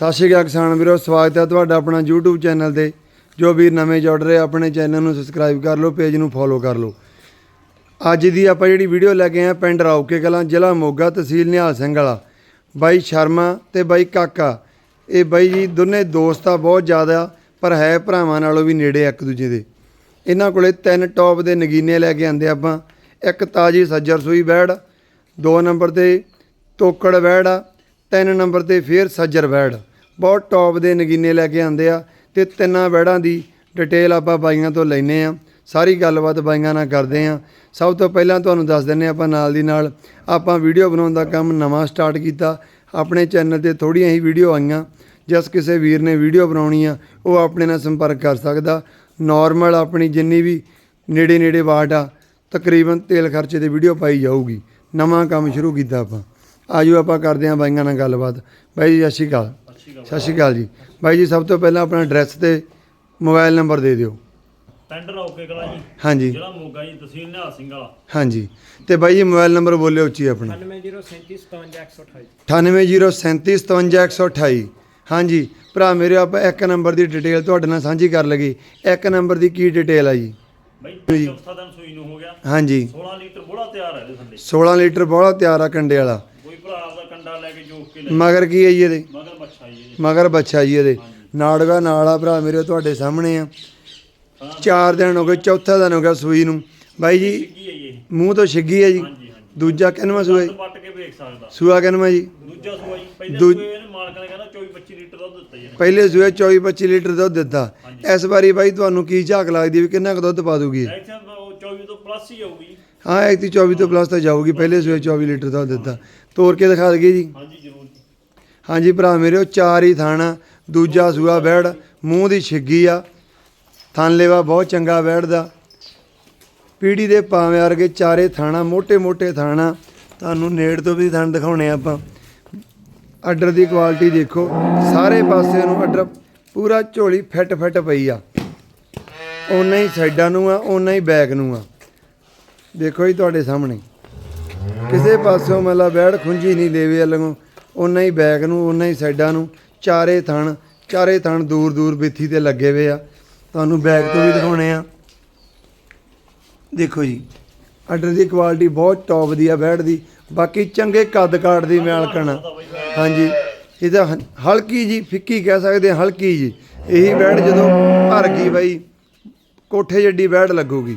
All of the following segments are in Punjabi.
ਸਤਿ ਸ਼੍ਰੀ ਅਕਾਲ ਕਿਸਾਨ ਵੀਰੋ, ਸਵਾਗਤ ਹੈ ਤੁਹਾਡਾ ਆਪਣਾ YouTube ਚੈਨਲ ਤੇ। ਜੋ ਵੀਰ ਨਵੇਂ ਜੁੜ ਰਹੇ ਆਪਣੇ ਚੈਨਲ ਨੂੰ ਸਬਸਕ੍ਰਾਈਬ ਕਰ ਲਓ ਪੇਜ ਨੂੰ ਫੋਲੋ ਕਰ ਲਓ। ਅੱਜ ਦੀ ਆਪਾਂ ਜਿਹੜੀ ਵੀਡੀਓ ਲੈ ਕੇ ਆਏ ਹਾਂ ਪਿੰਡ ਰੌਕੇ ਕਲਾਂ, ਜ਼ਿਲ੍ਹਾ ਮੋਗਾ ਤਹਿਸੀਲ ਨਿਹਾਲ ਸਿੰਘ ਵਾਲਾ। ਬਾਈ ਸ਼ਰਮਾ ਤੇ ਬਾਈ ਕਾਕਾ। ਇਹ ਬਾਈ ਜੀ ਦੋਨੇ ਦੋਸਤ ਆ, ਬਹੁਤ ਜ਼ਿਆਦਾ, ਪਰ ਹੈ ਭਰਾਵਾਂ ਨਾਲੋਂ ਵੀ ਨੇੜੇ ਇੱਕ ਦੂਜੇ ਦੇ। ਇਹਨਾਂ ਕੋਲੇ ਤਿੰਨ ਟੌਪ ਦੇ ਨਗੀਨੇ ਲੈ ਕੇ ਆਂਦੇ ਆਪਾਂ। ਇੱਕ ਤਾਜੀ ਸੱਜਰ ਸੂਈ ਬੈੜ ਦੋ ਨੰਬਰ ਤੇ ਤੋਕੜ ਬੈੜ ਆ ਤਿੰਨ ਨੰਬਰ ਤੇ ਫੇਰ ਸੱਜਰ ਬੈੜ ਬਹੁਤ ਟੌਪ ਦੇ ਨਗੀਨੇ ਲੈ ਕੇ ਆਉਂਦੇ ਆ ਤੇ ਤਿੰਨਾਂ ਬੈੜਾਂ ਦੀ ਡਿਟੇਲ ਆਪਾਂ ਬਾਈਆਂ ਤੋਂ ਲੈਨੇ ਆ। ਸਾਰੀ ਗੱਲਬਾਤ ਬਾਈਆਂ ਨਾਲ ਕਰਦੇ ਆ। ਸਭ ਤੋਂ ਪਹਿਲਾਂ ਤੁਹਾਨੂੰ ਦੱਸ ਦਿੰਨੇ ਆਪਾਂ ਨਾਲ ਦੀ ਨਾਲ ਆਪਾਂ ਵੀਡੀਓ ਬਣਾਉਣ ਦਾ ਕੰਮ ਨਵਾਂ ਸਟਾਰਟ ਕੀਤਾ। ਆਪਣੇ ਚੈਨਲ ਤੇ ਥੋੜੀਆਂ ਹੀ ਵੀਡੀਓ ਆਈਆਂ। ਜਿਸ ਕਿਸੇ ਵੀਰ ਨੇ ਵੀਡੀਓ ਬਣਾਉਣੀ ਆ, ਉਹ ਆਪਣੇ ਨਾਲ ਸੰਪਰਕ ਕਰ ਸਕਦਾ। ਨਾਰਮਲ ਆਪਣੀ ਜਿੰਨੀ ਵੀ ਨੇੜੇ ਨੇੜੇ ਵਾਟ ਆ, ਤਕਰੀਬਨ ਤੇਲ ਖਰਚੇ ਤੇ ਵੀਡੀਓ ਪਾਈ ਜਾਊਗੀ। ਨਵਾਂ ਕੰਮ ਸ਼ੁਰੂ ਕੀਤਾ ਆਪਾਂ। ਆਜੋ ਆਪਾਂ ਕਰਦੇ ਹਾਂ ਬਾਈਆਂ ਨਾਲ ਗੱਲਬਾਤ। ਬਾਈ ਜੀ, ਸਤਿ ਸ਼੍ਰੀ ਅਕਾਲ। ਸਤਿ ਸ਼੍ਰੀ ਅਕਾਲ ਜੀ। ਬਾਈ ਜੀ ਸਭ ਤੋਂ ਪਹਿਲਾਂ ਆਪਣਾ ਐਡਰੈਸ ਤੇ ਮੋਬਾਈਲ ਨੰਬਰ ਦੇ ਦਿਓ। ਪਿੰਡ ਰੌਕੇ ਕਲਾ ਜੀ। ਹਾਂਜੀ। ਜ਼ਿਲ੍ਹਾ ਮੋਗਾ ਜੀ ਤਹਿਸੀਲ ਨਿਹਾਲ ਸਿੰਘ ਵਾਲਾ। ਹਾਂਜੀ। ਤੇ ਬਾਈ ਜੀ ਮੋਬਾਈਲ ਨੰਬਰ ਬੋਲਿਓ ਉੱਚੀ ਆਪਣਾ। 9803757128 9807351128 ਹਾਂਜੀ। ਭਰਾ ਮੇਰੇ ਆਪਾਂ ਇੱਕ ਨੰਬਰ ਦੀ ਡਿਟੇਲ ਤੁਹਾਡੇ ਨਾਲ ਸਾਂਝੀ ਕਰ ਲਗੀ ਇੱਕ ਨੰਬਰ ਦੀ ਕੀ ਡਿਟੇਲ ਆ ਜੀ? ਬਈ ਚੌਥਾ ਦਿਨ ਸੂਈ ਨੂੰ ਹੋ ਗਿਆ। ਹਾਂਜੀ। 16 ਲੀਟਰ ਬੋਲਾ ਤਿਆਰ ਹੈ ਇਹਦੇ ਥੱਲੇ। 16 ਲੀਟਰ ਬੋਲਾ ਤਿਆਰ ਆ ਕੰਡੇ ਵਾਲਾ। ਮਗਰ ਕੀ ਹੈ ਜੀ ਇਹਦੇ? ਮਗਰ ਬੱਚਾ ਜੀ। ਇਹ ਮਗਰ ਬੱਚਾ ਜੀ ਇਹਦੇ। ਨਾੜਗਾ ਨਾਲ ਆ ਭਰਾ ਮੇਰੇ ਤੁਹਾਡੇ ਸਾਹਮਣੇ ਆ। ਚਾਰ ਦਿਨ ਹੋ ਗਏ ਚੌਥਾ ਦਿਨ ਹੋ ਗਿਆ ਸੂਈ ਨੂੰ। ਬਾਈ ਜੀ ਕੀ ਹੈ ਜੀ ਇਹ। ਮੂੰਹ ਤੋਂ ਛਿੱਗੀ ਹੈ ਜੀ। ਹਾਂਜੀ ਹਾਂਜੀ। ਦੂਜਾ ਕਿੰਨਵਾਂ ਸੂਆ ਜੀ? ਦੁੱਧ ਪੱਟ ਕੇ ਵੇਖ ਸਕਦਾ। ਸੂਆ ਕਿੰਨਵਾਂ ਜੀ? ਦੂਜਾ ਸੂਆ ਜੀ। ਪਹਿਲੇ ਦੂ- ਸੂਏ ਇਹਨੇ ਮਾਲਕ ਨੇ ਕਹਿੰਦਾ 24 25 ਲੀਟਰ ਦੁੱਧ ਦਿੱਤਾ ਜੀ ਇਹਨੇ। ਪਹਿਲੇ ਸੂਏ 24 25 ਲੀਟਰ ਦੁੱਧ ਦਿੱਤਾ। ਇਸ ਵਾਰੀ ਬਾਈ ਤੁਹਾਨੂੰ ਕੀ ਝਾਕ ਲੱਗਦੀ ਵੀ ਕਿੰਨਾ ਕੁ ਦੁੱਧ ਪਾ ਦੂਗੀ? ਇਹ? ਇੱਥੇ ਉਹ 24 ਤੋਂ ਪਲੱਸ ਹੀ ਆਊਗੀ। ਜੀ ਹਾਂ ਇੱਕ 24 ਤੋਂ ਪਲੱਸ ਤਾਂ ਜਾਊਗੀ। ਪਹਿਲੇ ਸੂਏ 24 ਲੀਟਰ ਦੁੱਧ ਦਿੱਤਾ। ਤੋੜ ਕੇ ਦਿਖਾ ਦਈਏ ਜੀ। ਹਾਂਜੀ ਜ਼ਰੂਰ। ਜੀ ਹਾਂਜੀ ਭਰਾ ਮੇਰੇ, ਉਹ ਚਾਰ ਹੀ ਥਾਣਾ ਦੂਜਾ ਸੂਆ ਬੈੜ, ਮੂੰਹ ਦੀ ਛਿੱਗੀ ਆ। ਥਾਨਲੇਵਾ ਬਹੁਤ ਚੰਗਾ ਬੈੜ ਦਾ। ਪੀੜੀ ਦੇ ਪਾਵੇਂ ਵਰਗੇ ਚਾਰੇ ਥਾਣਾ ਮੋٹے-ਮੋٹے ਥਾਣਾ ਤੁਹਾਨੂੰ ਨੇੜ ਤੋਂ ਵੀ ਥਣ ਦਿਖਾਉਣੇ ਆਪਾਂ। ਆਰਡਰ ਦੀ ਕੁਆਲਿਟੀ ਦੇਖੋ। ਸਾਰੇ ਪਾਸੇ ਨੂੰ ਆਰਡਰ ਪੂਰਾ ਝੋਲੀ ਫਿੱਟ-ਫਿੱਟ ਪਈ ਆ। ਓਨਾ ਹੀ ਸਾਈਡਾਂ ਨੂੰ ਆ, ਓਨਾ ਹੀ ਬੈਕ ਨੂੰ ਆ। ਦੇਖੋ ਜੀ ਤੁਹਾਡੇ ਸਾਹਮਣੇ। ਕਿਸੇ ਪਾਸੋਂ ਮਤਲਬ ਬੈੜ ਖੁੰਝੀ ਨਹੀਂ ਦੇਵੇ ਅਲਗੋਂ ਉਹਨਾਂ ਹੀ ਬੈਗ ਨੂੰ ਉਹਨਾਂ ਹੀ ਸਾਈਡਾਂ ਨੂੰ, ਚਾਰੇ ਥਣ ਚਾਰੇ ਥਣ ਦੂਰ ਦੂਰ ਬਿੱਥੀ ਤੇ ਲੱਗੇ ਹੋਏ ਆ। ਤੁਹਾਨੂੰ ਬੈਗ ਤੋਂ ਵੀ ਦਿਖਾਉਣੇ ਆ। ਦੇਖੋ ਜੀ ਆਰਡਰ ਦੀ ਕੁਆਲਿਟੀ ਬਹੁਤ ਟੌਪ ਦੀ ਆ ਬੈੜ ਦੀ। ਬਾਕੀ ਚੰਗੇ ਕੱਦ ਕਾਟ ਦੀ ਮਿਆਲਕਣ ਆ। ਹਾਂਜੀ, ਇਹਦਾ ਹ- ਹਲਕੀ ਜੀ, ਫਿੱਕੀ ਕਹਿ ਸਕਦੇ ਆ, ਹਲਕੀ ਜੀ। ਇਹੀ ਬੈੜ ਜਦੋਂ ਭਰ ਗਈ ਬਾਈ, ਕੋਠੇ ਜੱਡੀ ਬੈੜ ਲੱਗੂਗੀ।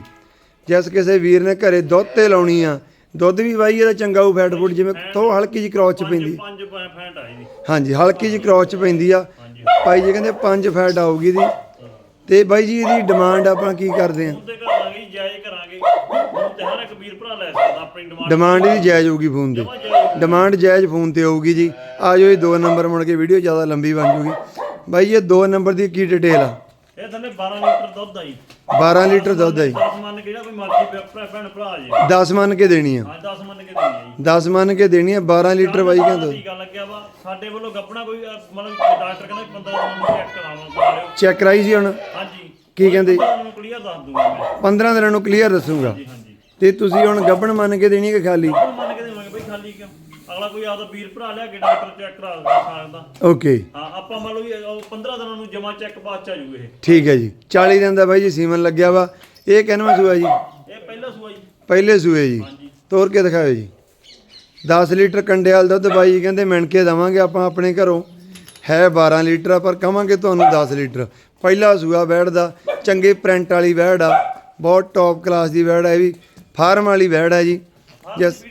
ਜਿਸ ਕਿਸੇ ਵੀਰ ਨੇ ਘਰੇ ਦੁੱਧ ਤੇ ਲਾਉਣੀ ਆ ਦੁੱਧ ਵੀ ਬਾਈ ਇਹਦਾ ਚੰਗਾ ਉਹ ਫੈਟ ਫੂਡ ਜਿਵੇਂ ਥੋ ਹਲਕੀ ਜੀ ਕ੍ਰੋਚ ਚ ਪੈਂਦੀ। 5 ਫੈਂਟ ਆਈ ਜੀ ਹਾਂਜੀ ਹਲਕੀ ਜੀ ਕ੍ਰੋਚ ਚ ਪੈਂਦੀ ਆ। ਭਾਈ ਜੀ ਕਹਿੰਦੇ 5 ਫੈਟ ਆਊਗੀ ਦੀ ਤੇ ਬਾਈ ਜੀ ਇਹਦੀ ਡਿਮਾਂਡ ਆਪਾਂ ਕੀ ਕਰਦੇ ਆ? ਉਹਦੇ ਕਰਾਂਗੇ ਜੀ, ਜਾਇਜ਼ ਕਰਾਂਗੇ। ਹੁਣ ਤੇ ਹਰ ਇੱਕ ਵੀਰ ਭਰਾ ਲੈ ਸਕਦਾ ਆਪਣੀ ਡਿਮਾਂਡ ਡਿਮਾਂਡ ਇਹਦੀ ਜਾਇਜ਼ ਹੋਊਗੀ ਫੋਨ ਤੇ। ਡਿਮਾਂਡ ਜਾਇਜ਼ ਫੋਨ ਤੇ ਹੋਊਗੀ ਜੀ। ਆ ਜਾਓ ਇਹ ਦੋ ਨੰਬਰ ਮੁੜ ਕੇ ਵੀਡੀਓ ਜ਼ਿਆਦਾ ਲੰਬੀ ਬਣ ਜੂਗੀ। ਬਾਈ ਇਹ ਦੋ ਨੰਬਰ ਦੀ ਕੀ ਡਿਟੇਲ ਆ? ਇਹ ਥੱਲੇ 12 ਲੀਟਰ ਦੁੱਧ ਆ ਜੀ। 12 ਲੀਟਰ ਦੁੱਧ ਆ ਜੀ। 10 ਮੰਨ ਕੇ ਜਿਹੜਾ ਕੋਈ ਮਰਜ਼ੀ ਭੈ- ਭੈ- ਭੈਣ ਭਰਾ ਜੀ। 10 ਮੰਨ ਕੇ ਦੇਣੀ ਆ। ਹਾਂ 10 ਮੰਨ ਕੇ ਦੇਣੀ ਜੀ। 10 ਮੰਨ ਕੇ ਦੇਣੀ ਆ 12 ਲੀਟਰ ਬਾਈ ਕਹਿੰਦਾ। ਟੀਕਾ ਲੱਗਿਆ ਵਾ ਸਾਡੇ ਵੱਲੋਂ ਗੱਪਣਾ ਕੋਈ ਅਹ, ਮਤਲਬ ਡਾਕਟਰ ਕਹਿੰਦਾ 15 ਦਿਨ ਨੂੰ ਚੈੱਕ ਕਰਾਵਾਂ ਕਰਾ ਲਿਓ। ਚੈੱਕ ਕਰਾਈ ਸੀ ਹੁਣ। ਹਾਂਜੀ। ਕੀ ਕਹਿੰਦੇ? ਤੁਹਾਨੂੰ ਕਲੀਅਰ ਦੱਸ ਦੂੰਗਾ ਮੈਂ। 15 ਦਿਨਾਂ ਨੂੰ ਕਲੀਅਰ ਦੱਸੂਗਾ। ਹਾਂਜੀ ਤੇ ਤੁਸੀਂ ਹੁਣ ਗੱਬਣ ਮੰਨ ਕੇ ਦੇਣੀ ਕਿ ਖਾਲੀ? ਹੁਣ ਮੰਨ ਕੇ ਦੇਵਾਂਗੇ ਬਈ ਖਾਲੀ ਕਿਉਂ? ਅਗਲਾ ਕੋਈ ਆਦਾ ਵੀਰ ਭਰਾ ਲਿਆ ਕੇ ਡਾਕਟਰ ਚੈੱਕ ਕਰਾ ਸਕਦਾ ਓਕੇ। ਹਾਂ ਆਪਾਂ ਮੰਨ ਲਓ ਵੀ ਉਹ 15 ਦਿਨਾਂ ਨੂੰ ਜਮਾ ਚੈੱਕ ਬਾਅਦ ਚ ਆ ਜੂ ਇਹ। ਠੀਕ ਹੈ ਜੀ। 40 ਦਿਨ ਦਾ ਬਾਈ ਜੀ ਸੀਮਨ ਲੱਗਿਆ ਵਾ। ਇਹ ਕਿੰਨਵਾਂ ਸੂਆ ਜੀ? ਇਹ ਪਹਿਲਾ ਸੂਆ ਜੀ। ਪਹਿਲੇ ਸੂਏ ਜੀ। ਹਾਂਜੀ। ਤੋੜ ਕੇ ਦਿਖਾਓ ਜੀ। 10 ਲੀਟਰ ਕੰਡਿਆਲ ਦੁੱਧ ਬਾਈ ਜੀ ਕਹਿੰਦੇ ਮਿਣ ਕੇ ਦਵਾਂਗੇ ਆਪਾਂ ਆਪਣੇ ਘਰੋਂ। ਹੈ 12 ਲੀਟਰ ਆ ਪਰ ਕਵਾਂਗੇ ਤੁਹਾਨੂੰ 10 ਲੀਟਰ। ਪਹਿਲਾ ਸੂਆ ਬੈੜ ਦਾ ਚੰਗੇ ਪ੍ਰਿੰਟ ਵਾਲੀ ਬੈੜ ਆ। ਬਹੁਤ ਟੌਪ ਕਲਾਸ ਦੀ ਬੈੜ ਹੈ ਇਹ ਵੀ। ਫਾਰਮ ਵਾਲੀ ਬੈੜ ਹੈ ਜੀ ਜਸ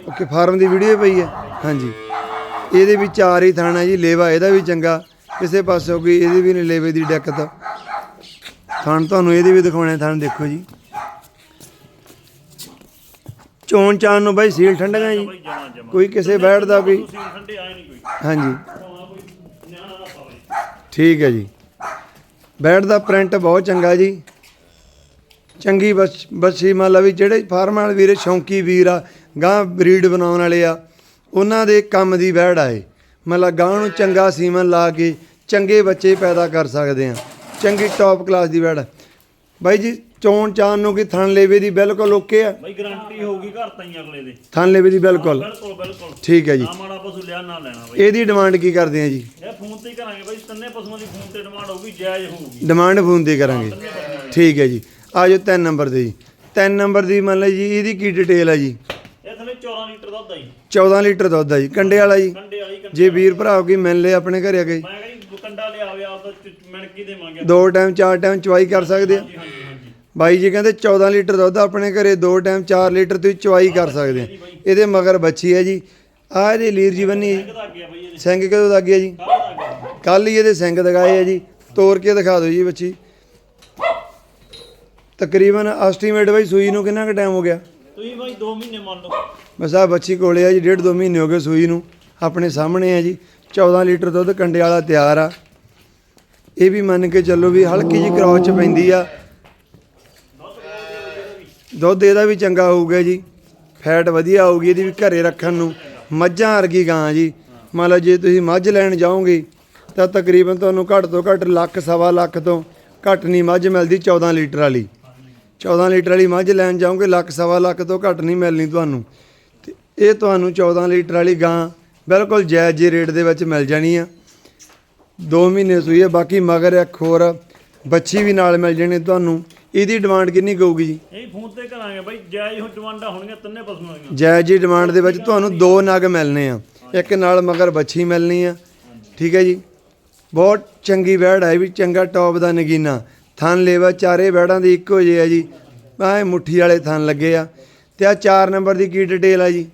ਵੀਡੀਓ ਓਕੇ, ਫਾਰਮ ਦੀ ਵੀਡੀਓ ਪਈ ਹੈ। ਹਾਂਜੀ। ਇਹਦੇ ਵਿੱਚ ਆ ਰਹੀ ਥਾਣਾ ਜੀ, ਲੇਵਾ, ਇਹਦਾ ਵੀ ਚੰਗਾ। ਕਿਸੇ ਪਾਸੇ ਕੋਈ ਇਹਦੀ ਵੀ ਨਹੀਂ ਲੇਵੇ ਦੀ ਦਿੱਕਤ ਥਾਣ ਤੁਹਾਨੂੰ ਇਹਦੀ ਵੀ ਦਿਖਾਉਣੇ ਥਾਣ ਦੇਖੋ ਜੀ। ਚੋਣ ਚਾਨ ਨੂੰ ਬਾਈ ਸੀਲ ਠੰਡੀਆਂ ਜੀ। ਕੋਈ ਕਿਸੇ ਬੈਠ ਦਾ ਵੀ। ਕੋਈ ਹਾਂਜੀ। ਠੀਕ ਹੈ ਜੀ। ਬੈਡ ਦਾ ਪ੍ਰਿੰਟ ਬਹੁਤ ਚੰਗਾ ਜੀ। ਚੰਗੀ ਬਸ ਬੱਸੀ ਮੰਨ ਲਾ ਵੀ, ਜਿਹੜੇ ਫਾਰਮ ਵਾਲੇ ਵੀਰੇ ਸ਼ੌਂਕੀ ਵੀਰ ਆ ਗਾਂ ਬਰੀਡ ਬਣਾਉਣ ਵਾਲੇ ਆ। ਉਹਨਾਂ ਦੇ ਕੰਮ ਦੀ ਬੈੜ ਆਏ ਮਤਲਬ ਗਾਂ ਨੂੰ ਚੰਗਾ ਸੀਮਨ ਲਾ ਕੇ ਚੰਗੇ ਬੱਚੇ ਪੈਦਾ ਕਰ ਸਕਦੇ ਆ। ਚੰਗੀ ਟੌਪ ਕਲਾਸ ਦੀ ਬੈੜ ਬਾਈ ਜੀ ਚੋਣ ਚਾਣ ਨੂੰ ਕਿ ਥਣ ਲੇਵੇ ਦੀ ਬਿਲਕੁਲ ਓਕੇ ਆ? ਬਾਈ ਗਾਰੰਟੀ ਹੋਊਗੀ ਘਰ ਤਾਈਂ ਅਗਲੇ ਦੇ। ਥਣ ਲੇਵੇ ਦੀ ਬਿਲਕੁਲ। ਬਿਲਕੁਲ ਬਿਲਕੁਲ। ਠੀਕ ਹੈ ਜੀ। ਨਾ ਮਾੜਾ ਪਸ਼ੂ ਲਿਆ ਨਾ ਲੈਣਾ ਬਾਈ। ਇਹਦੀ ਡਿਮਾਂਡ ਕੀ ਕਰਦੇ ਆ ਜੀ? ਇਹ ਫੋਨ ਤੇ ਹੀ ਕਰਾਂਗੇ ਬਾਈ ਤਿੰਨੇ ਪਸ਼ੂਆਂ ਦੀ ਫੋਨ ਤੇ ਡਿਮਾਂਡ ਹੋਊਗੀ ਜਾਇਜ਼ ਹੋਊਗੀ। ਡਿਮਾਂਡ ਫੋਨ ਤੇ ਕਰਾਂਗੇ। ਤਿੰਨੇ ਠੀਕ ਹੈ ਜੀ। ਆ ਜਾਓ 3 ਨੰਬਰ ਤੇ ਜੀ। 3 ਨੰਬਰ ਦੀ ਮੰਨ ਲਓ ਜੀ ਇਹਦੀ ਕੀ ਡਿਟੇਲ ਆ ਜੀ? ਇਹ ਥਲੇ 14 ਲੀਟਰ ਦੁੱਧ ਆ ਜੀ। 14 ਲੀਟਰ ਦੁੱਧ ਆ ਜੀ। ਕੰਡੇ ਵਾਲਾ ਜੀ। ਕੰਡੇ ਵਾਲੀ ਕੰਡੇ ਜੇ ਵੀਰ ਭਰਾ ਕੀ ਮਿਲ ਲਏ ਆਪਣੇ ਘਰੇ ਆ ਕੇ। ਮੈਂ ਕਹਿੰਦੀ ਕੰਡਾ ਲਿਆਵੇ ਆਪਦਾ ਚ- ਮਿਣ ਕੇ ਦੇਵਾਂਗੇ। ਦੋ ਟਾਈਮ ਚਾਰ ਟਾਈਮ ਚਵਾਈ ਕਰ ਸਕਦੇ ਆ। ਹਾਂਜੀ ਹਾਂਜੀ ਹਾਂਜੀ। ਬਾਈ ਜੀ ਕਹਿੰਦੇ 14 ਲੀਟਰ ਦੁੱਧ ਆਪਣੇ ਘਰੇ ਦੋ ਟਾਈਮ 4 ਲੀਟਰ ਤੁਸੀਂ ਚਵਾਈ ਕਰ ਸਕਦੇ ਆ। ਇਹਦੇ ਮਗਰ ਬੱਚੀ ਹੈ ਜੀ। ਆ ਇਹਦੇ ਲੀਰ ਜੀ ਬੰਨੀ ਕਿਹਦਾ ਅੱਗੇ ਆ ਬਾਈ ਇਹਦੇ? ਸਿੰਘ ਕਦੋਂ ਲੱਗ ਗਿਆ ਜੀ? ਕਾਹਦਾ ਅੱਗੇ ਕੱਲ ਹੀ ਇਹਦੇ ਸਿੰਘ ਦਿਖਾਏ ਆ ਜੀ। ਤੋੜ ਕੇ ਦਿਖਾ ਦਿਓ ਜੀ ਬੱਚੀ। ਤਕਰੀਬਨ ਐਸਟੀਮੇਟ ਬਾਈ ਸੂਈ ਨੂੰ ਕਿੰਨਾ ਕੁ ਟਾਈਮ ਹੋ ਗਿਆ? ਤੁਸੀਂ ਬਾਈ 2 ਮਹੀਨੇ ਮੰਨ ਲਓ। ਮੈਂ ਸਾਹਿਬ ਬੱਚੀ ਕੋਲੇ ਆ ਜੀ, ਡੇਢ ਦੋ ਮਹੀਨੇ ਹੋ ਗਏ ਸੂਈ ਨੂੰ। ਆਪਣੇ ਸਾਹਮਣੇ ਆ ਜੀ 14 ਲੀਟਰ ਦੁੱਧ ਕੰਡੇ ਵਾਲਾ ਤਿਆਰ ਆ। ਇਹ ਵੀ ਮੰਨ ਕੇ ਚੱਲੋ ਵੀ ਹਲਕੀ ਜੀ ਕ੍ਰੋਸ ਚ ਪੈਂਦੀ ਆ। ਦੁੱਧ ਇਹਦਾ ਵੀ ਚੰਗਾ ਹੋਊਗਾ ਜੀ। ਫੈਟ ਵਧੀਆ ਆਊਗੀ ਇਹਦੀ ਵੀ ਘਰੇ ਰੱਖਣ ਨੂੰ। ਮੱਝਾਂ ਵਰਗੀ ਗਾਂ ਜੀ। ਮੰਨ ਲਓ ਜੇ ਤੁਸੀਂ ਮੱਝ ਲੈਣ ਜਾਓਗੇ, ਤਾਂ ਤਕਰੀਬਨ ਤੁਹਾਨੂੰ ਘੱਟ ਤੋਂ ਘੱਟ ਲੱਖ, ਸਵਾ ਲੱਖ ਤੋਂ ਘੱਟ ਨਹੀਂ ਮੱਝ ਮਿਲਦੀ 14 ਲੀਟਰ ਵਾਲੀ। 14 ਲੀਟਰ ਵਾਲੀ ਮੱਝ ਲੈਣ ਜਾਓਗੇ, ਲੱਖ, ਸਵਾ ਲੱਖ ਤੋਂ ਘੱਟ ਨਹੀਂ ਮਿਲਣੀ ਤੁਹਾਨੂੰ। ਇਹ ਤੁਹਾਨੂੰ 14 ਲੀਟਰ ਵਾਲੀ ਗਾਂ ਬਿਲਕੁਲ ਜਾਇਜ਼ ਜਿਹੇ ਰੇਟ ਦੇ ਵਿੱਚ ਮਿਲ ਜਾਣੀ ਆ। 2 ਮਹੀਨੇ ਸੂਈ ਹੈ ਬਾਕੀ ਮਗਰ ਇੱਕ ਹੋਰ ਬੱਚੀ ਵੀ ਨਾਲ ਮਿਲ ਜਾਣੀ ਤੁਹਾਨੂੰ। ਇਹਦੀ ਡਿਮਾਂਡ ਕਿੰਨੀ ਕਹੂਗੀ ਜੀ? ਇਹ ਫੋਨ ਤੇ ਕਰਾਂਗੇ ਬਾਈ ਜਾਇਜ਼ ਹੋ ਡਿਮਾਂਡਾਂ ਹੋਣਗੀਆਂ ਤਿੰਨੇ ਪਸ਼ੂਆਂ ਦੀਆਂ। ਜਾਇਜ਼ ਜੀ ਡਿਮਾਂਡ ਦੇ ਵਿੱਚ ਤੁਹਾਨੂੰ ਦੋ ਨਗ ਮਿਲਨੇ ਆ। ਇੱਕ ਨਾਲ ਮਗਰ ਬੱਚੀ ਮਿਲਣੀ ਆ। ਠੀਕ ਹੈ ਜੀ? ਬਹੁਤ ਚੰਗੀ ਵੈੜ ਹੈ ਵੀ ਚੰਗਾ ਟੌਪ ਦਾ ਨਗੀਨਾ। ਥਣ ਲੇਵਾ ਚਾਰੇ ਵੈੜਾਂ ਦੀ ਇੱਕੋ ਜਿਹੀ ਆ ਜੀ। ਆਹ ਮੁੱਠੀ ਵਾਲੇ ਥਣ ਲੱਗੇ ਆ। ਤੇ ਆ 4 ਨੰਬਰ ਦੀ ਕੀ ਡਿਟੇਲ ਆ ਜੀ?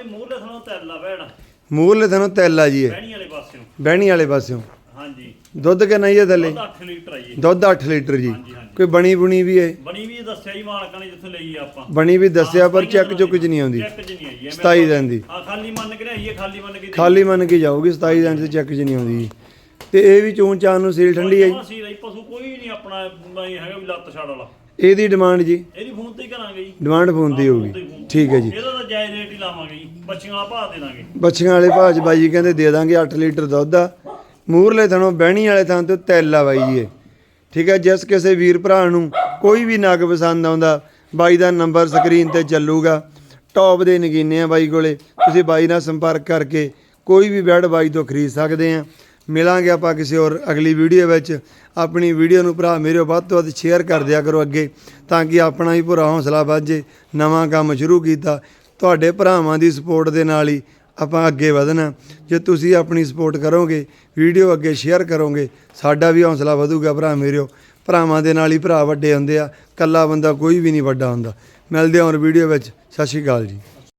ਬਾਈ ਮੂਹਰੇ ਸਾਨੂੰ ਤੈਲਾ ਭੈਣ ਜੀ ਇਹ ਬਹਿਣੀ ਵਾਲੇ ਪਾਸਿਓਂ। ਬਹਿਣੀ ਵਾਲੇ ਪਾਸਿਓਂ। ਹਾਂਜੀ। ਦੁੱਧ ਕਿੰਨਾ ਹੀ ਹੈ ਥੱਲੇ? ਉਹਦਾ 8 ਲੀਟਰ ਜੀ। ਦੁੱਧ 8 ਲੀਟਰ ਜੀ। ਹਾਂਜੀ ਹਾਂਜੀ। ਕੋਈ ਬਣੀ ਬੁਣੀ ਵੀ ਹੈ ਬਣੀ ਵੀ ਦੱਸਿਆ ਜੀ ਮਾਲਕਾਂ ਨੇ ਜਿੱਥੋਂ ਲਈ ਆਪਾਂ। ਬਣੀ ਵੀ ਦੱਸਿਆ ਪਰ ਚੈੱਕ ਚੁੱਕ ਚ ਨਹੀਂ ਆਉਂਦੀ। ਚੈੱਕ ਚ ਨਹੀਂ ਆਈ 27 ਦਿਨ ਦੀ। ਖਾਲੀ ਮੰਨ ਕੇ ਲਿਆਈਏ ਖਾਲੀ ਮੰਨ ਕੇ ਖਾਲੀ ਮੰਨ ਕੇ ਜਾਊਗੀ 27 ਦਿਨ ਚ ਚੈੱਕ ਚ ਨਹੀਂ ਆਉਂਦੀ ਜੀ। ਤੇ ਇਹ ਵੀ ਚੂਨ ਚਾਨ ਨੂੰ ਸੀਲ ਠੰਡੀ ਹੈ ਜੀ। ਪਸ਼ੂ ਕੋਈ ਨਹੀਂ ਆਪਣਾ ਹੈਗਾ ਵੀ ਲੱਤ ਛਾੜ ਵਾਲਾ। ਇਹਦੀ ਡਿਮਾਂਡ ਜੀ? ਇਹਦੀ ਫੋਨ ਤੇ ਹੀ ਕਰਾਂਗੇ ਜੀ। ਡਿਮਾਂਡ ਫੋਨ ਦੀ ਹੋਊਗੀ। ਠੀਕ ਹੈ ਜੀ। ਇਹਦਾ ਤਾਂ ਜਾਇਜ਼ ਰੇਟ ਹੀ ਲਾਵਾਂਗੇ ਜੀ। ਬੱਚੀਆਂ ਵਾਲਾ ਭਾਅ ਦੇ ਦਾਂਗੇ। ਬੱਚੀਆਂ ਵਾਲੇ ਭਾਜ ਬਾਈ ਜੀ ਕਹਿੰਦੇ ਦੇ ਦਾਂਗੇ 8 ਲੀਟਰ ਦੁੱਧ ਆ। ਮੂਰਲੇ ਥਣੋਂ ਬਹਿਣੀ ਵਾਲੇ ਥਾਂ ਤੇ ਤੈਲ ਆ ਬਾਈ ਜੀ ਇਹ। ਠੀਕ ਹੈ ਜਿਸ ਕਿਸੇ ਵੀਰ ਭਰਾ ਨੂੰ ਕੋਈ ਵੀ ਨਗ ਪਸੰਦ ਆਉਂਦਾ ਬਾਈ ਦਾ ਨੰਬਰ ਸਕਰੀਨ ਤੇ ਚੱਲੂਗਾ। ਟੌਪ ਦੇ ਨਗੀਨੇ ਆ ਬਾਈ ਕੋਲੇ। ਤੁਸੀਂ ਬਾਈ ਨਾਲ ਸੰਪਰਕ ਕਰਕੇ ਕੋਈ ਵੀ ਬੈਡ ਬਾਈ ਤੋਂ ਖਰੀਦ ਸਕਦੇ ਆ। ਮਿਲਾਂਗੇ ਆਪਾਂ ਕਿਸੇ ਹੋਰ ਅਗਲੀ ਵੀਡੀਓ ਵਿੱਚ। ਆਪਣੀ ਵੀਡੀਓ ਨੂੰ ਭਰਾ ਮੇਰੇ ਵੱਧ ਤੋਂ ਵੱਧ ਸ਼ੇਅਰ ਕਰ ਦਿਆ ਕਰੋ ਅੱਗੇ, ਤਾਂ ਕਿ ਆਪਣਾ ਹੀ ਪੂਰਾ ਹੌਸਲਾ ਵੱਧ ਜੇ। ਨਵਾਂ ਕੰਮ ਸ਼ੁਰੂ ਕੀਤਾ। ਤੁਹਾਡੇ ਭਰਾਵਾਂ ਦੀ ਸਪੋਰਟ ਦੇ ਨਾਲ ਹੀ ਆਪਾਂ ਅੱਗੇ ਵਧਣਾ। ਜੇ ਤੁਸੀਂ ਆਪਣੀ ਸਪੋਰਟ ਕਰੋਗੇ, ਵੀਡੀਓ ਅੱਗੇ ਸ਼ੇਅਰ ਕਰੋਗੇ, ਸਾਡਾ ਵੀ ਹੌਸਲਾ ਵਧੂਗਾ ਭਰਾ ਮੇਰਿਓ। ਭਰਾਵਾਂ ਦੇ ਨਾਲ ਹੀ ਭਰਾ ਵੱਡੇ ਹੁੰਦੇ ਆ। ਕੱਲਾ ਬੰਦਾ ਕੋਈ ਵੀ ਨਹੀਂ ਵੱਡਾ ਹੁੰਦਾ। ਮਿਲਦੇ ਹਾਂ ਹੋਰ ਵੀਡੀਓ ਵਿੱਚ। ਸਤਿ ਸ਼੍ਰੀ ਅਕਾਲ ਜੀ।